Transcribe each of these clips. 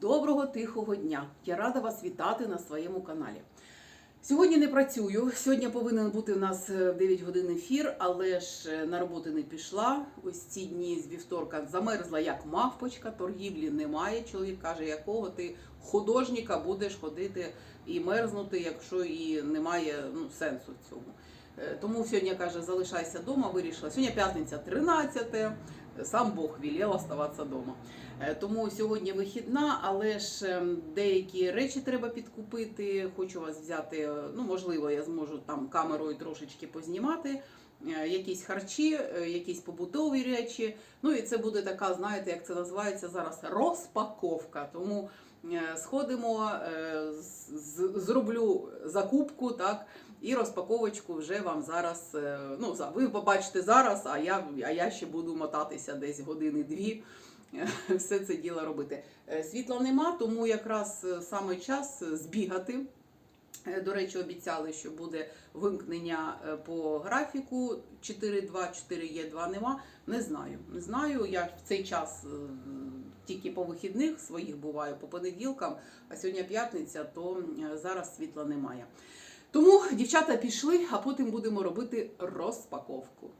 Доброго тихого дня! Я рада вас вітати на своєму каналі. Сьогодні не працюю. Сьогодні повинен бути у нас е, в 9 годин ефір, але ж е, на роботу не пішла. Ось ці дні з вівторка замерзла як мавпочка, торгівлі немає. Чоловік каже, якого ти художника будеш ходити і мерзнути, якщо і немає ну, сенсу в цьому. Е, Тому сьогодні каже, залишайся вдома, вирішила. Сьогодні п'ятниця 13, сам Бог велів оставатися вдома. Е, Тому сьогодні вихідна, але ж ем, деякі речі треба підкупити. Хочу вас взяти. е, Ну, можливо, я зможу там камерою трошечки познімати. е, Якісь харчі, якісь побутові речі. Ну і це буде така, знаєте, як це називається зараз розпаковка. Тому сходимо, зроблю закупку, так. І розпаковочку вже вам зараз. е, Ну, ви побачите зараз, а я, а я ще буду мотатися десь години-дві. е, Все це діло робити. Е, Світла нема, тому якраз саме час збігати. До речі, обіцяли, що буде вимкнення по графіку 4.2, 4Е2 нема. Не знаю. Не знаю. Я в цей час тільки по вихідних своїх буваю по понеділкам, а сьогодні п'ятниця, то зараз світла немає. Тому дівчата пішли, а потім будемо робити розпаковку.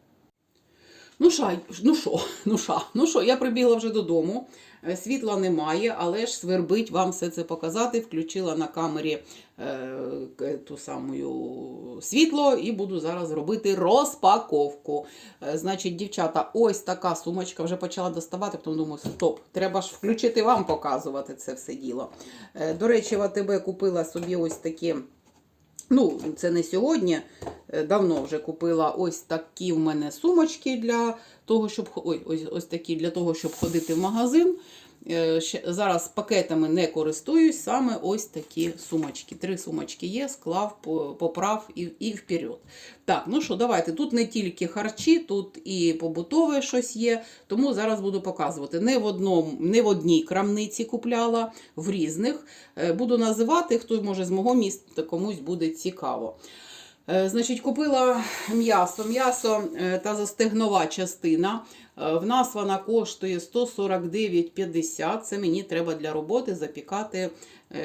Ну що, ну що, ну що, ну що, я прибігла вже додому. Е, Світла немає, але ж свербить вам все це показати. Включила на камері е, ту саму світло і буду зараз робити розпаковку. Е, значить, дівчата, ось така сумочка вже почала доставати, потім думаю, стоп, треба ж включити вам показувати це все діло. Е, до речі, в АТБ купила собі ось такі. Ну, це не сьогодні. е, Давно вже купила ось такі в мене сумочки для того, щоб ой, ось, ось такі для того, щоб ходити в магазин. Е, Зараз пакетами не користуюсь, саме ось такі сумочки. Три сумочки є, склав, поправ і, і вперед. Так, ну що, давайте. Тут не тільки харчі, тут і побутове щось є. Тому зараз буду показувати. Не в одному, не в одній крамниці купляла, в різних. Е, Буду називати, хто може з мого міста комусь буде цікаво. Е, Значить, купила м'ясо. М'ясо е, та застегнова частина. Е, В нас вона коштує 149,50. Це мені треба для роботи запікати.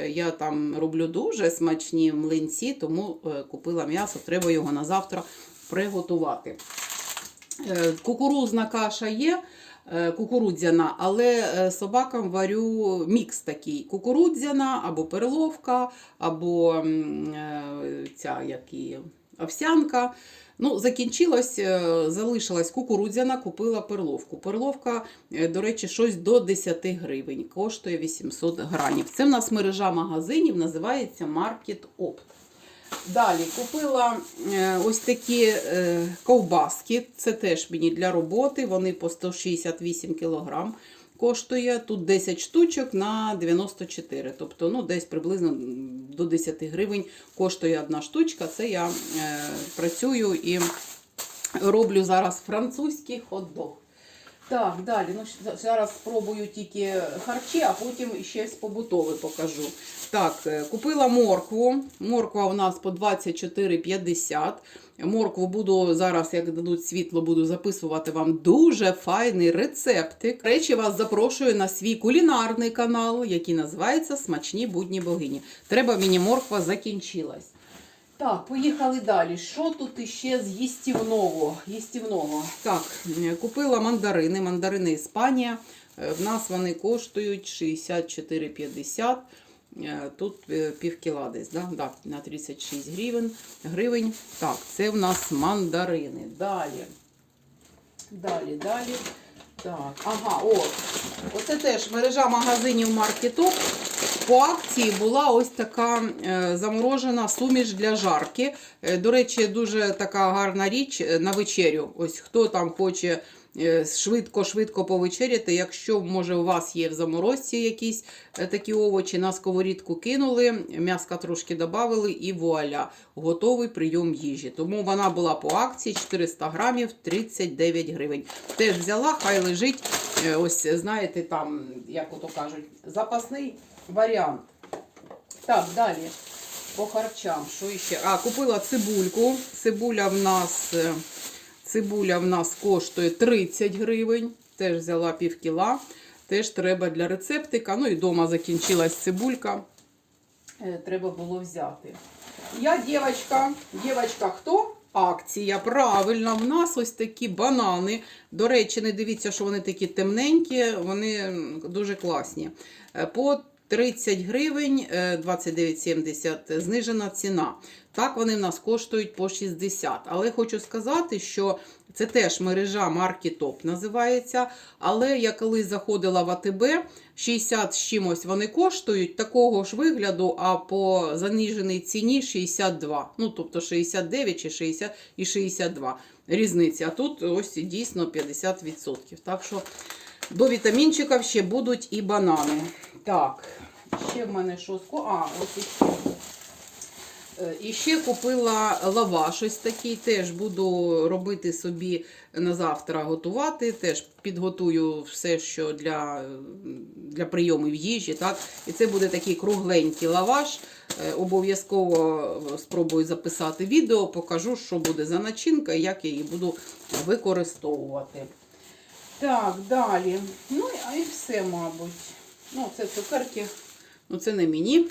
Я там роблю дуже смачні млинці, тому купила м'ясо, треба його на завтра приготувати. Кукурузна каша є. Е, Кукурудзяна, але е, собакам варю мікс такий: кукурудзяна або перловка, або е, ця як і овсянка. Ну, закінчилось, залишилась кукурудзяна, купила перловку. Перловка, до речі, щось до 10 гривень, коштує 800 грамів. Це в нас мережа магазинів, називається Market Opt. Далі купила е, ось такі е, ковбаски. Це теж мені для роботи. Вони по 168 кг коштує. Тут 10 штучок на 94. Тобто ну, десь приблизно до 10 гривень коштує одна штучка. Це я е, працюю і роблю зараз французький хот-дог. Так, далі. Ну, зараз спробую тільки харчі, а потім ще побутове покажу. Так, е, купила моркву. Морква у нас по 24,50. Моркву буду зараз, як дадуть світло, буду записувати вам дуже файний рецептик. Речі, вас запрошую на свій кулінарний канал, який називається Смачні будні богині. Треба мені морква закінчилась. Так, поїхали далі. Що тут іще з їстівного? їстівного? Так, е, купила мандарини. Мандарини Іспанія. Е, В нас вони коштують 64,50. Е, Тут е, пів кіла десь, да? Да, на 36 гривень. гривень. Так, це в нас мандарини. Далі. Далі, далі. Так, ага, о. Оце теж мережа магазинів Маркетоп. По акції була ось така е, заморожена суміш для жарки. Е, До речі, дуже така гарна річ е, на вечерю. Ось хто там хоче швидко-швидко повечеряти. Якщо, може, у вас є в заморозці якісь е, такі овочі, на сковорідку кинули, м'яска трошки додали і вуаля, готовий прийом їжі. Тому вона була по акції 400 грамів 39 гривень. Теж взяла, хай лежить. Е, Ось, знаєте, там, як ото кажуть, запасний варіант. Так, далі. По харчам. Що ще? А, купила цибульку. Цибуля в нас, е, цибуля в нас коштує 30 гривень. Теж взяла пів кіла. теж треба для рецептика. Ну і вдома закінчилась цибулька. Е, Треба було взяти. Я дівчинка, дівчинка хто? Акція. Правильно, в нас ось такі банани. До речі, не дивіться, що вони такі темненькі, вони дуже класні. Е, По 30 гривень, е, 29,70 знижена ціна. Так вони в нас коштують по 60. Але хочу сказати, що це теж мережа марки ТОП називається. Але я коли заходила в АТБ, 60 з чимось вони коштують такого ж вигляду, а по заниженій ціні 62. Ну, тобто 69 чи 60 і 62 різниця. А тут ось дійсно 50%. Так що до вітамінчиків ще будуть і банани. Так, ще в мене що. А, ось іще. Е, І ще купила лаваш ось такий, теж буду робити собі на завтра готувати. Теж підготую все, що для, для прийомів їжі. Так? І це буде такий кругленький лаваш. Е, Обов'язково спробую записати відео, покажу, що буде за начинка і як я її буду використовувати. Так, далі. Ну і все, мабуть. Ну, це цукерки. Ну, це не мені.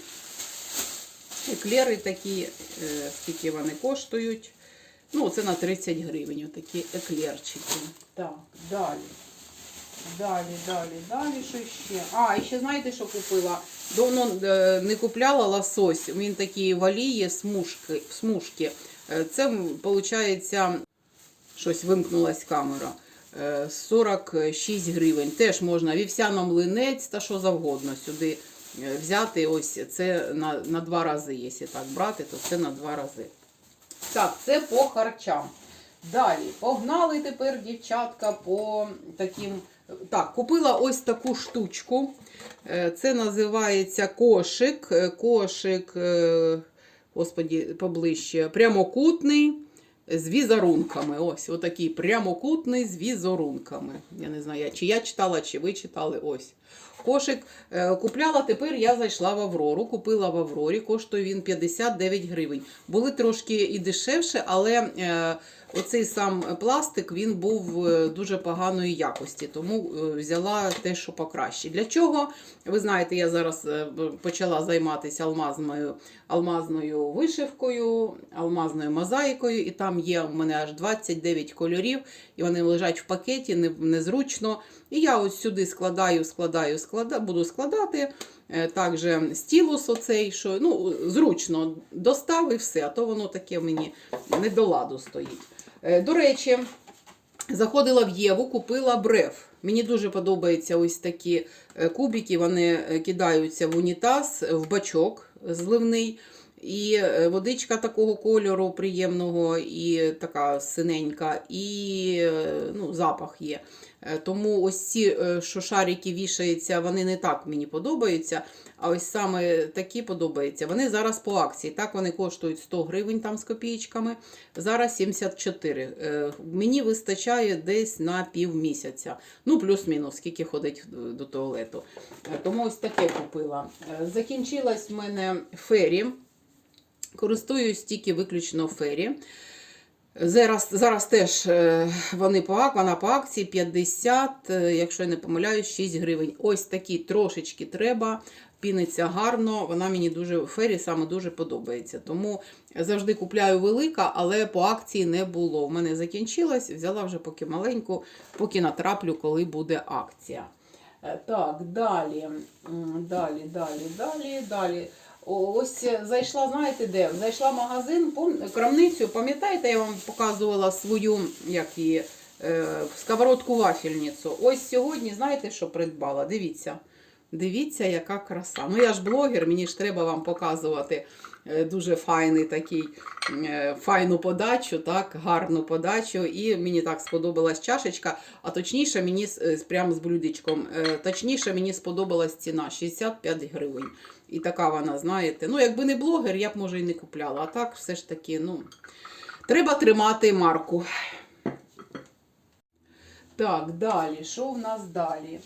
Еклери такі, е, скільки вони коштують. Ну, це на 30 гривень, такі еклерчики. Так, далі. Далі, далі, далі, що ще? А, і ще знаєте, що купила? Давно е, не купляла лосось. Він такий в смужки. смужки. Е, Це, виходить, щось вимкнулась камера. Е, 46 гривень. Теж можна вівсяно млинець та що завгодно сюди взяти. Ось це на, на два рази. Якщо так брати, то це на два рази. Так, це по харчам. Далі, погнали тепер дівчатка по таким. Так, купила ось таку штучку. Е, Це називається кошик. Е, Кошик, е, господі, поближче, прямокутний з візерунками. Ось, отакий прямокутний з візерунками. Я не знаю, чи я читала, чи ви читали. Ось. Кошик е, купляла, тепер я зайшла в Аврору, купила в Аврорі, коштує він 59 гривень. Були трошки і дешевше, але е, оцей сам пластик він був е, дуже поганої якості, тому взяла те, що покраще. Для чого? Ви знаєте, я зараз почала займатися алмазною, алмазною вишивкою, алмазною мозаїкою, і там є у мене аж 29 кольорів, і вони лежать в пакеті, не- незручно. І я ось сюди складаю, складаю, складаю, буду складати. Е, Також стілус оцей, що ну, зручно достав і все, а то воно таке мені не до ладу стоїть. Е, До речі, заходила в Єву, купила бреф. Мені дуже подобаються ось такі е, кубики, вони кидаються в унітаз, в бачок зливний. І е, водичка такого кольору приємного, і така синенька, і е, ну, запах є. Е, Тому ось ці, що шарики вішаються, вони не так мені подобаються. А ось саме такі подобаються. Вони зараз по акції. Так вони коштують 100 гривень там з копійками. Зараз 74. Е, Мені вистачає десь на пів місяця. Ну, плюс-мінус, скільки ходить до туалету. Тому ось таке купила. Закінчилась в мене фері. Користуюсь тільки виключно фері. Зараз, зараз теж е, вони по, вона по акції 50, е, якщо я не помиляюсь, 6 гривень. Ось такі трошечки треба. Піниться гарно, вона мені дуже в фері саме дуже подобається. Тому завжди купляю велика, але по акції не було. У мене закінчилась, взяла вже поки маленьку, поки натраплю, коли буде акція. Е, Так, далі, далі, далі, далі, далі. Ось е, зайшла, знаєте де? Зайшла в магазин, крамницю. Пам'ятаєте, я вам показувала свою як її, е, сковородку вафельницю. Ось сьогодні, знаєте, що придбала? Дивіться. Дивіться, яка краса. Ну, я ж блогер, мені ж треба вам показувати дуже файний такий, е, файну подачу, так, гарну подачу. І мені так сподобалась чашечка, а точніше, мені е, прямо з блюдечком. Е, Точніше, мені сподобалась ціна 65 гривень. І така вона, знаєте. Ну, якби не блогер, я б може і не купляла. А так, все ж таки, ну, треба тримати марку. Так, далі. Що в нас далі?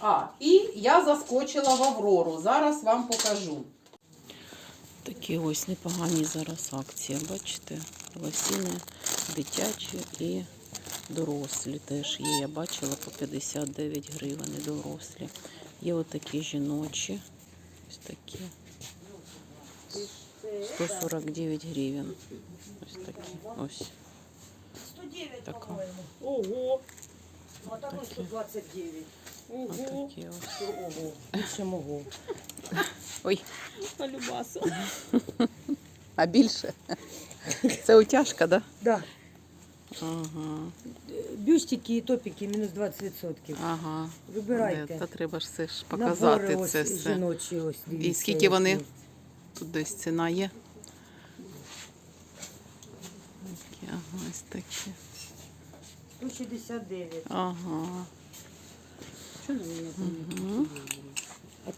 А, і я заскочила в Аврору. Зараз вам покажу. Такі ось непогані зараз акції, бачите? Лосіни дитячі і Дорослі теж є. Я бачила по 59 гривень і дорослі. Є отакі жіночі. Ось такі. 149 гривень. Ось такі. Ось. 109, Така. по-моему. Ого, А там ось 129. ого, Отакі ось. Ого, більше мого. Ой, на любасу. а більше? Це утяжка, так? Да? Да. Ага. Бюстики і топіки мінус 20%. Ага. Вибирайте. Та треба ж все ж Набори показати ось це все. жіночі ось, дивіться. скільки вони? Тут десь ціна є. Такі, Ага, ось такі. 169. Ага. Мгм.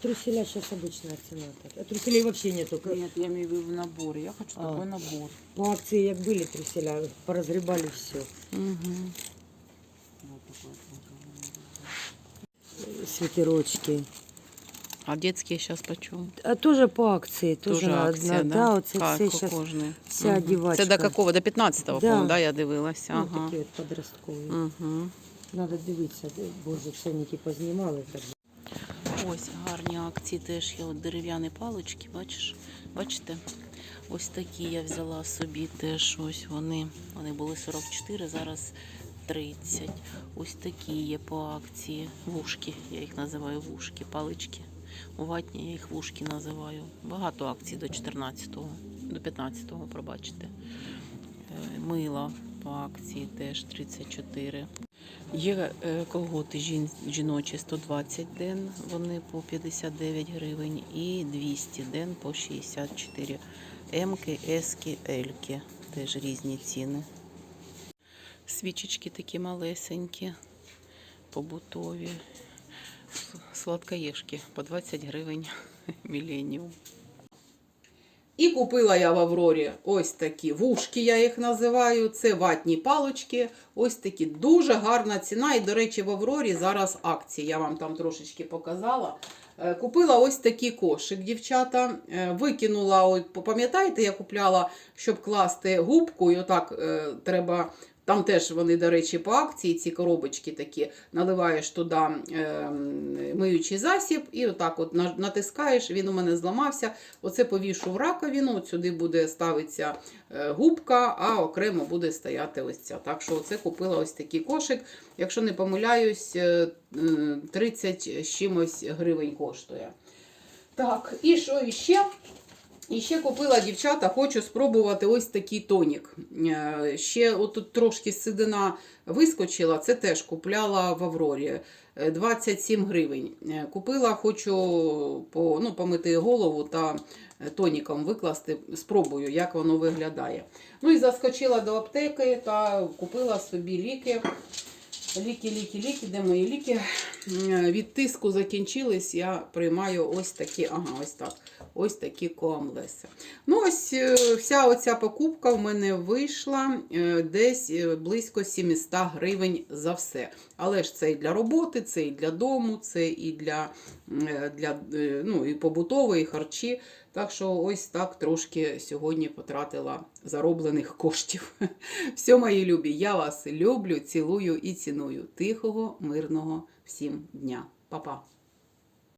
А труселя сейчас обычная цена. так. А труселей вообще нету. К- Нет, я имею в виду набор. Я хочу А. такой набор. По акции як были труселя, поразгребали все. Угу. Вот такой. Свитерочки. А детські зараз почем? А тоже по акции. Тоже, Тоже на, акція, на, да? да, оце Ка- все щас кожний. вся Мгм. одівачка. Це до какого? До 15-го, Да. по-моєму, да, я дивилася. ну, Ага. такі от подросткові. Угу. Надо дивитися, де- боже, все вони типу знімали. Ось гарні акції теж є. От дерев'яні палички, бачиш? Бачите? Ось такі я взяла собі теж. Ось вони. Вони були 44, зараз 30. Ось такі є по акції. Вушки, я їх називаю вушки, палички. Ватні я їх вушки називаю. Багато акцій до 14-го, до 15-го, пробачте. Е, Мило по акції теж 34. Є е, колготи жіночі 120 ден, вони по 59 гривень, і 200 ден по 64. Емки, ески, ельки. Теж різні ціни. Свічечки такі малесенькі, побутові. Сладкоєшки по 20 гривень міленіум. І купила я в Аврорі ось такі вушки, я їх називаю. Це ватні палочки. Ось такі дуже гарна ціна. І, до речі, в Аврорі зараз акції. Я вам там трошечки показала. Е, Купила ось такий кошик, дівчата. Е, Викинула, пам'ятаєте, я купляла, щоб класти губку, і отак е, треба. Там теж вони, до речі, по акції, ці коробочки такі, наливаєш туди е, миючий засіб, і отак от натискаєш, він у мене зламався. Оце повішу в раковину, от сюди буде ставитися е, губка, а окремо буде стояти ось ця. Так що оце купила ось такий кошик. Якщо не помиляюсь, е, е, 30 з чимось гривень коштує. Так, і що іще? І ще купила дівчата, хочу спробувати ось такий тонік. Е, Ще отут трошки сидина вискочила, це теж купляла в Аврорі. Е, 27 гривень. Е, Купила, хочу по, ну, помити голову та е, тоніком викласти, спробую, як воно виглядає. Ну і заскочила до аптеки та купила собі ліки. Ліки, ліки, ліки, де мої ліки? Е, Від тиску закінчились, я приймаю ось такі, ага, ось так. Ось такі коамлеси. Ну, ось е, вся оця покупка в мене вийшла е, десь близько 700 гривень за все. Але ж це і для роботи, це і для дому, це і для, для ну, і побутової, і харчі. Так що ось так трошки сьогодні потратила зароблених коштів. Все, мої любі, я вас люблю, цілую і ціную. Тихого, мирного всім дня. Па-па!